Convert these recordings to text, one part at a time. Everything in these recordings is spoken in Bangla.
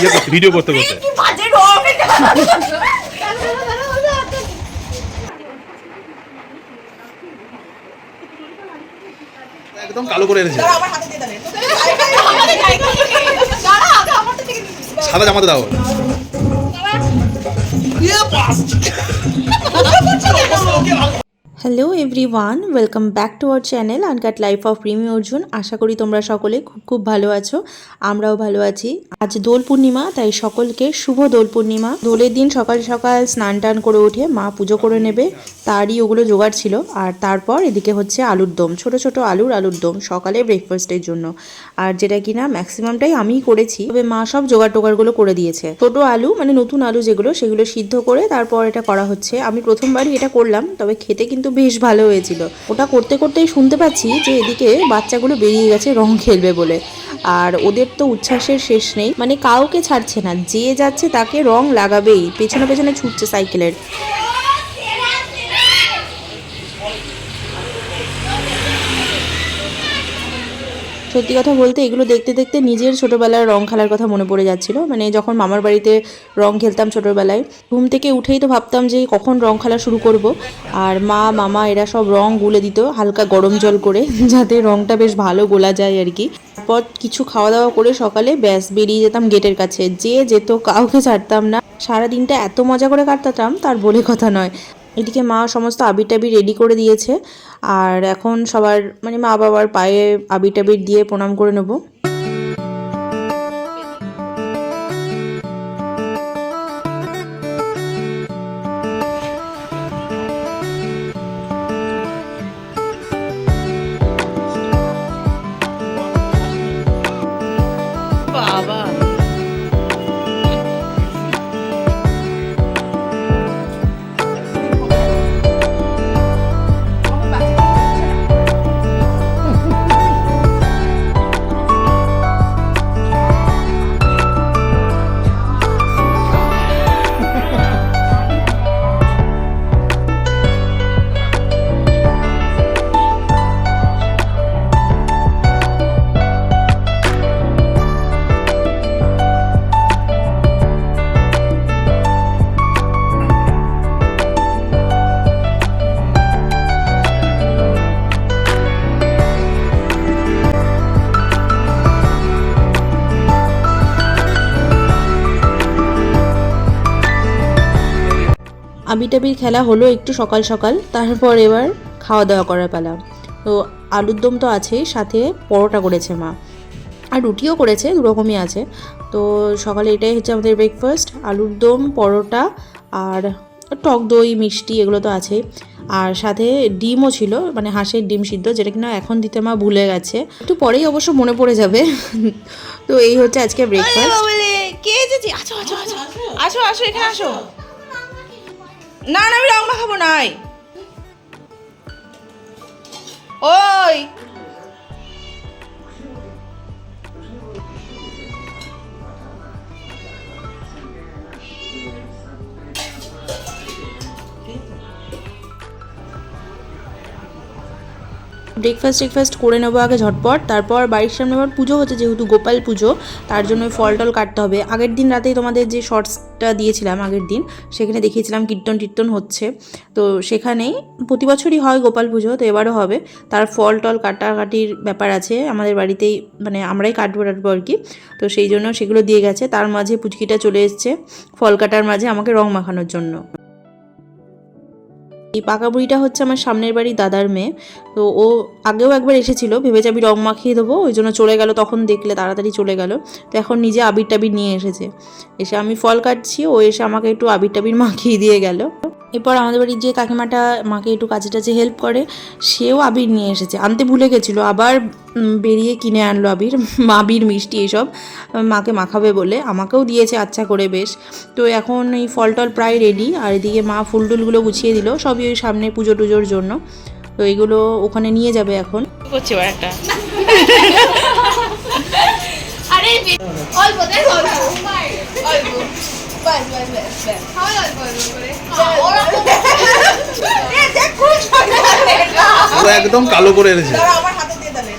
ইয়ে করতে ভিডিও করতে করতে। একদম কালো করে এনেছে। সাদা জামাতে হাতে hello everyone welcome back to our channel uncut life of Premi Arjun আশা করি তোমরা সকলে খুব খুব ভালো আছো, আমরাও ভালো আছি। আজ দোল পূর্ণিমা, তাই সকলকে শুভ দোল পূর্ণিমা। দোলের দিন সকাল সকাল স্নান টান করে উঠে মা পুজো করে নেবে, তারই ওগুলো জোগাড় ছিল। আর তারপর এদিকে হচ্ছে আলুর দম, ছোট ছোট আলুর আলুর দম, সকালে ব্রেকফাস্টের জন্য। আর যেটা কিনা ম্যাক্সিমামটাই আমিই করেছি, তবে মা সব জোগাড় টোগাড়গুলো করে দিয়েছে। ছোট আলু মানে নতুন আলু যেগুলো, সেগুলো সিদ্ধ করে তারপর এটা করা হচ্ছে। আমি প্রথমবারই এটা করলাম, তবে খেতে কিন্তু বেশ ভালো হয়েছিল। ওটা করতে করতেই শুনতে পাচ্ছি যে এদিকে বাচ্চাগুলো বেরিয়ে গেছে, রং খেলবে বলে। আর ওদের তো উচ্ছ্বাসের শেষ নেই। মানে কাউকে ছাড়ছে না। যে যাচ্ছে তাকে রং লাগাবেই। পেছনে পেছনে ছুটছে সাইকেলের। সত্যি কথা বলতে এগুলো দেখতে দেখতে নিজের ছোটোবেলার রং খেলার কথা মনে পড়ে যাচ্ছিল। মানে যখন মামার বাড়িতে রং খেলতাম ছোটোবেলায়, ঘুম থেকে উঠেই তো ভাবতাম যে কখন রং খেলা শুরু করব। আর মা, মামা এরা সব রং গুলে দিত, হালকা গরম জল করে, যাতে রংটা বেশ ভালো গোলা যায় আর কি। তারপর কিছু খাওয়া দাওয়া করে সকালে ব্যাস বেরিয়ে যেতাম গেটের কাছে। যে যেত কাউকে ছাড়তাম না। সারা দিনটা এত মজা করে কাটাতাম, তার বলে কথা নয়। এদিকে মা সমস্ত আবির টাবির রেডি করে দিয়েছে। আর এখন সবার মানে মা বাবার পায়ে আবির টাবির দিয়ে প্রণাম করে নেব। আবির টাবির খেলা হলো একটু সকাল সকাল, তারপর এবার খাওয়া দাওয়া করার পালা। তো আলুর দম তো আছেই, সাথে পরোটা করেছে মা। আর রুটিও করেছে, দুরকমই আছে। তো সকালে এটাই হচ্ছে আমাদের ব্রেকফাস্ট আলুর দম, পরোটা আর টক দই, মিষ্টি এগুলো তো আছেই। আর সাথে ডিমও ছিল মানে হাঁসের ডিম সিদ্ধ, যেটা কিনা এখন দিতে মা ভুলে গেছে। একটু পরেই অবশ্য মনে পড়ে যাবে। তো এই হচ্ছে আজকে ব্রেকফাস্ট কে এসেছে? আসো আসো আসো। আসো আসো, এখানে আসো। না না আমি রং মাখাবো নাই। ওই ব্রেকফাস্ট টেকফাস্ট করে নেব আগে ঝটপট। তারপর বাড়ির সামনে আবার পুজো হচ্ছে, যেহেতু গোপাল পুজো, তার জন্য ফল টল কাটতে হবে। আগের দিন রাতেই তোমাদের যে শর্টসটা দিয়েছিলাম আগের দিন, সেখানে দেখিয়েছিলাম কীর্তন টীর্তন হচ্ছে। তো সেখানেই প্রতি বছরই হয় গোপাল পুজো, তো এবারও হবে। তার ফল টল কাটাকাটির ব্যাপার আছে, আমাদের বাড়িতেই মানে আমরাই কাটবো টাটবো আর কি। তো সেই জন্য সেগুলো দিয়ে গেছে। তার মাঝে পুচকিটা চলে এসছে, ফল কাটার মাঝে আমাকে রং মাখানোর জন্য। এই পাকা বুড়িটা হচ্ছে আমার সামনের বাড়ি দাদার মেয়ে। তো ও আগেও একবার এসেছিল ভেবেছে আমি রং মাখিয়ে দেবো, ওই জন্য চলে গেল, তখন দেখলে তাড়াতাড়ি চলে গেল। তো এখন নিজে আবির টাবির নিয়ে এসেছে। এসে আমি ফল কাটছি, ও এসে আমাকে একটু আবির টাবির মাখিয়ে দিয়ে গেল। এরপর আমাদের বাড়ির যে কাকিমাটা মাকে একটু কাজে টাজে হেল্প করে সেও আবির নিয়ে এসেছে আনতে ভুলে গেছিল আবার বেরিয়ে কিনে আনলো আবির আবির মিষ্টি এসব মাকে মাখাবে বলে আমাকেও দিয়েছে আচ্ছা করে বেশ তো এখন এই ফল টল প্রায় রেডি আর এদিকে মা ফুল টুলগুলো গুছিয়ে দিল সবই ওই সামনে পুজো টুজোর জন্য তো এইগুলো ওখানে নিয়ে যাবে এখন করছি এবার একটা আরে অল্প অল্প অল্প বাস বাস বাস একদম কালো করে এনেছে। দাঁড়া, আমার হাতে দিয়ে দাঁড়ে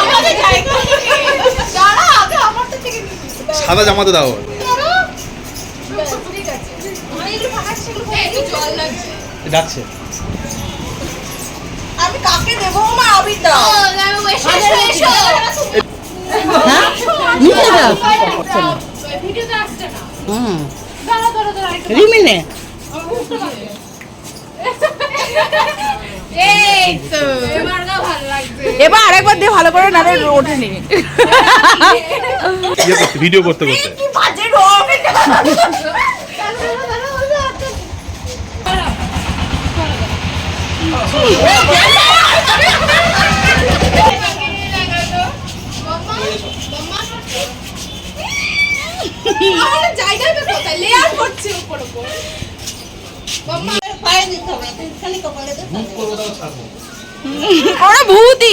আমাদের জায়গা থেকে দাঁড়া আগে আমারটা থেকে নিবি সাদা জামাতে দাও। ডাকছে আমি কাকে দেবো? মা আবির দাও। ও, দাঁড়াও, এসো, এসো, এসো। হ্যাঁ দাও, আসছে না। হুম। রিমিনে এবার আরেকবার দিয়ে ভালো করে নালে ওঠেনি। ইয়ে ভিডিও করতে করতে। কি বাজে রং এটা। আমার জায়গায় বের কোথায় লেয়ার করছে উপর উপর মাম্মা ওরা ভূতি পড়ছে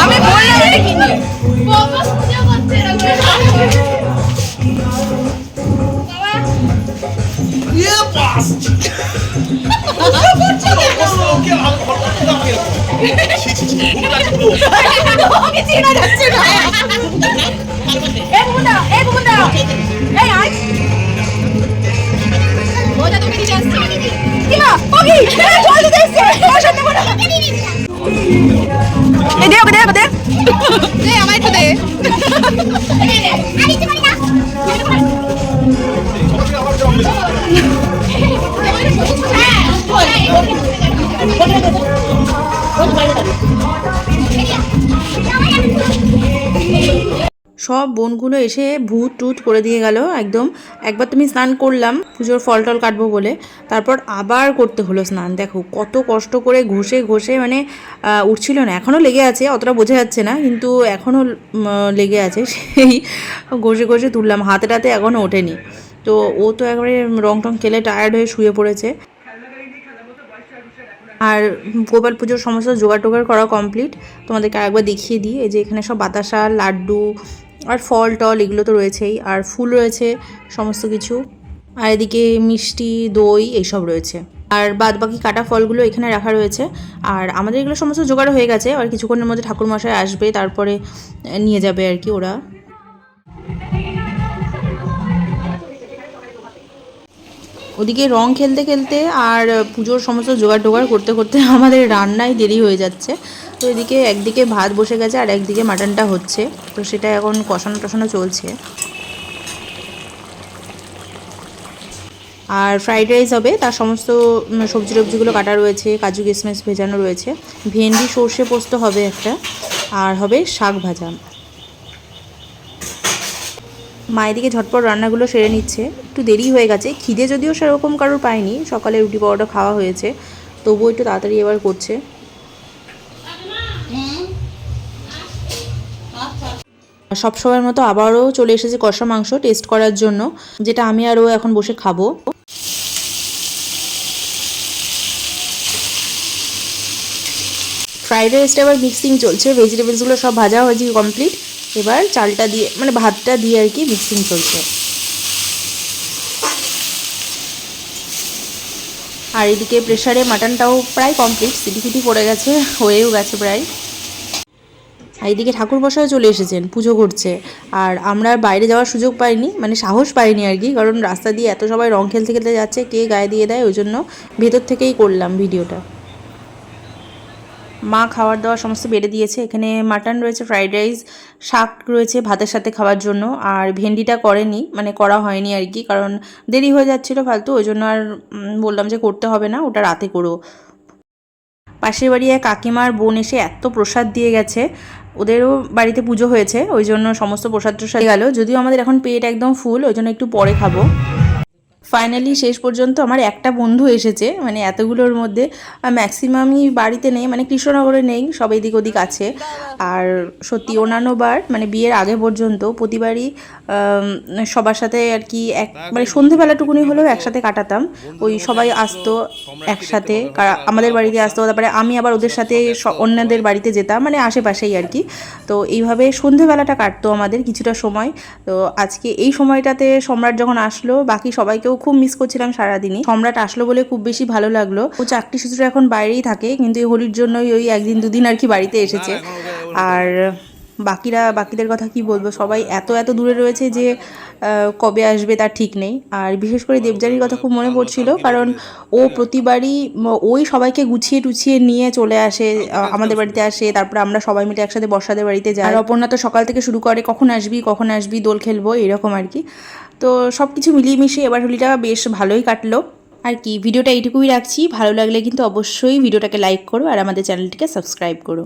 আমি বললাম এটা কি নিয়ে? বাবা পূজা করছে ওকে চেনা যাচ্ছে না এই বুবুদা এই বুবুদা এই আয় ওটা তোকে দিয়ে আসছে কি মা ওকে জল দিতে এসছে ওর সামনে বলো এই দে ওকে দে ওকে দে দে আমায় একটু দে সব বোনগুলো এসে ভূত টুত করে দিয়ে গেল, একদম। একবার তুমি স্নান করলাম, পুজোর ফল টল কাটবো বলে। তারপর আবার করতে হলো স্নান, দেখো, কত কষ্ট করে ঘষে ঘষে মানে উঠছিল না। এখনও লেগে আছে, অতটা বোঝা যাচ্ছে না, কিন্তু এখনও লেগে আছে। সেই ঘষে ঘষে তুললাম, হাতে টাতে এখনও ওঠেনি। তো ও তো একবারে রং টং খেলে টায়ার্ড হয়ে শুয়ে পড়েছে। আর গোপাল পুজোর সমস্ত জোগাড় টোগাড় করা কমপ্লিট তোমাদেরকে আরেকবার দেখিয়ে দিই, এই যে এখানে সব বাতাসা, লাড্ডু আর ফল, টল এগুলো তো রয়েছেই। আর ফুল রয়েছে, সমস্ত কিছু। আর এদিকে মিষ্টি, দই এইসব রয়েছে। আর বাদ বাকি কাটা ফলগুলো এখানে রাখা রয়েছে। আর আমাদের এগুলো সমস্ত জোগাড় হয়ে গেছে। আর কিছুক্ষণের মধ্যে ঠাকুরমশাই আসবে, তারপরে নিয়ে যাবে আর কি ওরা। ওদিকে রং খেলতে খেলতে আর পুজোর সমস্ত জোগাড় টোগাড় করতে করতে আমাদের রান্নায় দেরি হয়ে যাচ্ছে। তো এদিকে একদিকে ভাত বসে গেছে আর একদিকে মাটনটা হচ্ছে। তো সেটা এখন কষানো টষানো চলছে। আর ফ্রাইড রাইস হবে, তার সমস্ত সবজি টবজিগুলো কাটা রয়েছে, কাজু কিশমিশ ভেজানো রয়েছে। ভেন্ডি, সর্ষে পোস্ত হবে একটা, আর হবে শাক ভাজা। মায়ের দিকে ঝটপট রান্নাগুলো সেরে নিচ্ছে। একটু দেরি হয়ে গেছে। খিদে যদিও সেরকম কারোর পায়নি। সকালে রুটি পরোটা খাওয়া হয়েছে। তবুও একটু তাড়াতাড়ি এবার করছে। সব সময়ের মতো আবারও চলে এসেছে কষা মাংস টেস্ট করার জন্য, যেটা আমি আরও এখন বসে খাব। ফ্রাইড রাইসটা এবার মিক্সিং চলছে। ভেজিটেবলসগুলো সব ভাজা হয়েছে কমপ্লিট। এবার চালটা দিয়ে মানে ভাতটা দিয়ে আর কি মিক্সিং চলছে। আর এদিকে প্রেশারে মাটনটাও প্রায় কমপ্লিট সিটি পড়ে গেছে, হয়েও গেছে প্রায়। আর এদিকে ঠাকুর বসায় চলে এসেছেন, পুজো করছে। আর আমরা বাইরে যাওয়ার সুযোগ পাইনি মানে সাহস পাইনি আর কি, কারণ রাস্তা দিয়ে এত সবাই রং খেলতে খেলতে যাচ্ছে, কে গায়ে দিয়ে দেয়, ওই জন্য ভেতর থেকেই করলাম ভিডিওটা। মা খাওয়ার দাবার সমস্ত বেড়ে দিয়েছে। এখানে মাটন রয়েছে, ফ্রাইড রাইস, শাক রয়েছে ভাতের সাথে খাওয়ার জন্য। আর ভেন্ডিটা করেনি মানে করা হয়নি আর কি, কারণ দেরি হয়ে যাচ্ছিল ফালতু, ওই জন্য আর বললাম যে করতে হবে না, ওটা রাতে করো। পাশের বাড়ি এক কাকিমার বোন এসে এত প্রসাদ দিয়ে গেছে, ওদেরও বাড়িতে পুজো হয়েছে, ওই জন্য সমস্ত প্রসাদ টসাদ গেল। যদিও আমাদের এখন পেট একদম ফুল, ওই জন্য একটু পরে খাব। ফাইনালি শেষ পর্যন্ত আমার একটা বন্ধু এসেছে মানে এতগুলোর মধ্যে ম্যাক্সিমামই বাড়িতে নেই মানে কৃষ্ণনগরে নেই, সব এদিক ওদিক আছে। আর সত্যি অন্যান্য বার মানে বিয়ের আগে পর্যন্ত প্রতিবারই সবার সাথে আর কি এক মানে সন্ধেবেলাটুকুনি হলেও একসাথে কাটাতাম। ওই সবাই আসতো একসাথে আমাদের বাড়িতে আসতো, তারপরে আমি আবার ওদের সাথে অন্যদের বাড়িতে যেতাম মানে আশেপাশেই আর কি। তো এইভাবে সন্ধেবেলাটা কাটতো আমাদের কিছুটা সময়। তো আজকে এই সময়টাতে সম্রাট যখন আসলো, বাকি সবাইকেও খুব মিস করছিলাম সারাদিনই। সম্রাট আসলো বলে খুব বেশি ভালো লাগল। ও চাকরি সূত্রে এখন বাইরেই থাকে কিন্তু এই হোলির জন্যই ওই একদিন দুদিন আর কি বাড়িতে এসেছে। আর বাকিরা বাকিদের কথা কি বলব? সবাই এত এত দূরে রয়েছে যে কবে আসবে তার ঠিক নেই। আর বিশেষ করে দেবজানির কথা খুব মনে পড়ছিল কারণ ও প্রতিবারই ওই সবাইকে গুছিয়ে টুছিয়ে নিয়ে চলে আসে আমাদের বাড়িতে আসে তারপরে আমরা সবাই মিলে একসাথে বর্ষাদের বাড়িতে যাই। আর অপর্ণা তো সকাল থেকে শুরু করে কখন আসবি কখন আসবি দোল খেলব এরকম আর কি। তো সব কিছু মিলিয়ে মিশিয়ে এবার হোলিটা বেশ ভালোই কাটলো। আর কি, ভিডিওটা এইটুকুই রাখছি। ভালো লাগলে কিন্তু অবশ্যই ভিডিওটাকে লাইক করো আর আমাদের চ্যানেলটিকে সাবস্ক্রাইব করো।